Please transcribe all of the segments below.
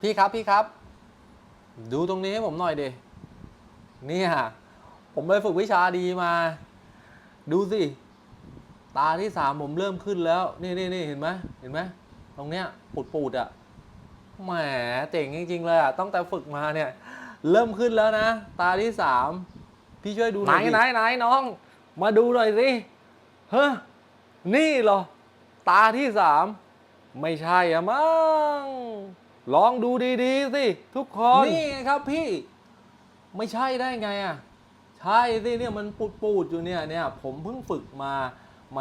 พี่ครับพี่ครับ ดูตรงนี้ให้ผมหน่อยดินี่ยผมไปฝึกวิชาดีมา ดูสิ ตาที่สามผมเริ่มขึ้นแล้ว นี่นี่นี่เห็นไหมเห็นไหมตรงเนี้ยปูดปูดๆอะแหมเจ๋งจริง ๆ เลยอะตั้งแต่ฝึกมาเนี่ย เริ่มขึ้นแล้วนะ ตาที่สามพี่ช่วยดูหน่อยดิไหนไหนน้อง มาดูหน่อยสิเฮ้ยนี่เหรอ ตาที่สามไม่ใช่อะมั้ง ลองดูดีๆสิทุกคนนี่ไงครับพี่ไม่ใช่ได้ไงอะใช่สิเนี่ยมันปูดปูดๆอยู่เนี่ยเนี่ยผมเพิ่งฝึกมาแหม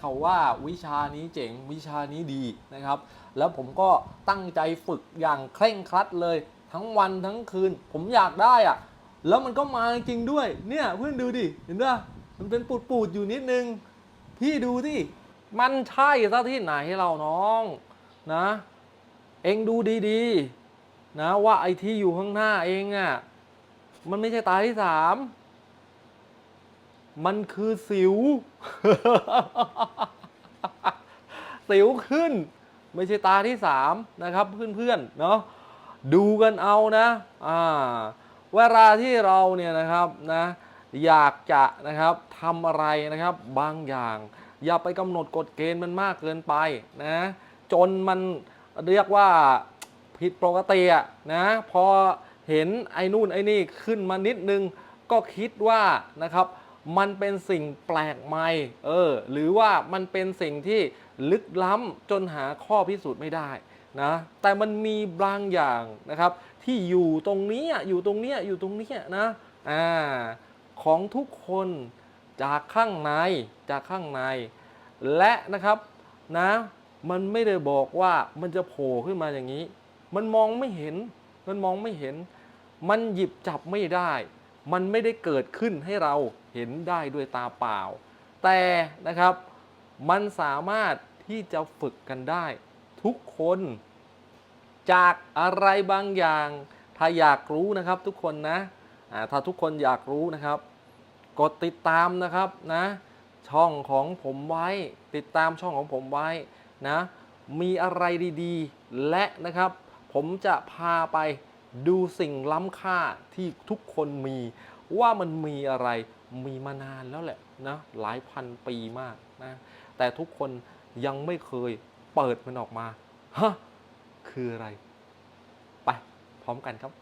เขาว่าวิชานี้เจ๋งวิชานี้ดีนะครับ แล้วผมก็ตั้งใจฝึกอย่างเคร่งครัดเลย ทั้งวันทั้งคืน ผมอยากได้อะแล้วมันก็มาจริงด้วยเนี่ยเพื่อนดูดิเห็นป่ะมันเป็นปูดปูดๆอยู่นิดนึง พี่ดูสิมันใช่ซะที่ไหนเราน้องนะ เองดูดีๆ นะว่าไอ้ที่อยู่ข้างหน้าเองอะ่ะมันไม่ใช่ตาที่สามมันคือสิว สิวขึ้น ไม่ใช่ตาที่สามนะครับเพื่อนๆเนาะดูกันเอานะอ่าเวลาที่เราเนี่ยนะครับนะอยากจะนะครับทำอะไรนะครับบางอย่าง อย่าไปกำหนดกฎเกณฑ์มันมากเกินไปนะจนมัน เรียกว่าผิดปกติอะนะพอเห็นไอ้นู่นไอ้นี่ขึ้นมานิดนึง ก็คิดว่านะครับ มันเป็นสิ่งแปลกใหม่เออหรือว่ามันเป็นสิ่งที่ลึกล้ำจนหาข้อพิสูจน์ไม่ได้นะแต่มันมีบางอย่างนะครับ ที่อยู่ตรงนี้อยู่ตรงนี้อยู่ตรงนี้นะอ่าของทุกคนจากข้างในจากข้างใน และนะครับนะ มันไม่ได้บอกว่ามันจะโผล่ขึ้นมาอย่างนี้ มันมองไม่เห็น มันมองไม่เห็น มันหยิบจับไม่ได้ มันไม่ได้เกิดขึ้นให้เราเห็นได้ด้วยตาเปล่า แต่นะครับมันสามารถที่จะฝึกกันได้ ทุกคน จากอะไรบางอย่าง ถ้าอยากรู้นะครับทุกคนนะถ้าทุกคนอยากรู้นะครับ กดติดตามนะครับนะ ช่องของผมไว้ ติดตามช่องของผมไว้ นะมีอะไรดีๆ และนะครับ ผมจะพาไปดูสิ่งล้ำค่าที่ทุกคนมีว่ามันมีอะไรมีมานานแล้วแหละนะหลายพันปีมากนะแต่ทุกคนยังไม่เคยเปิดมันออกมาฮะคืออะไร ไปพร้อมกันครับ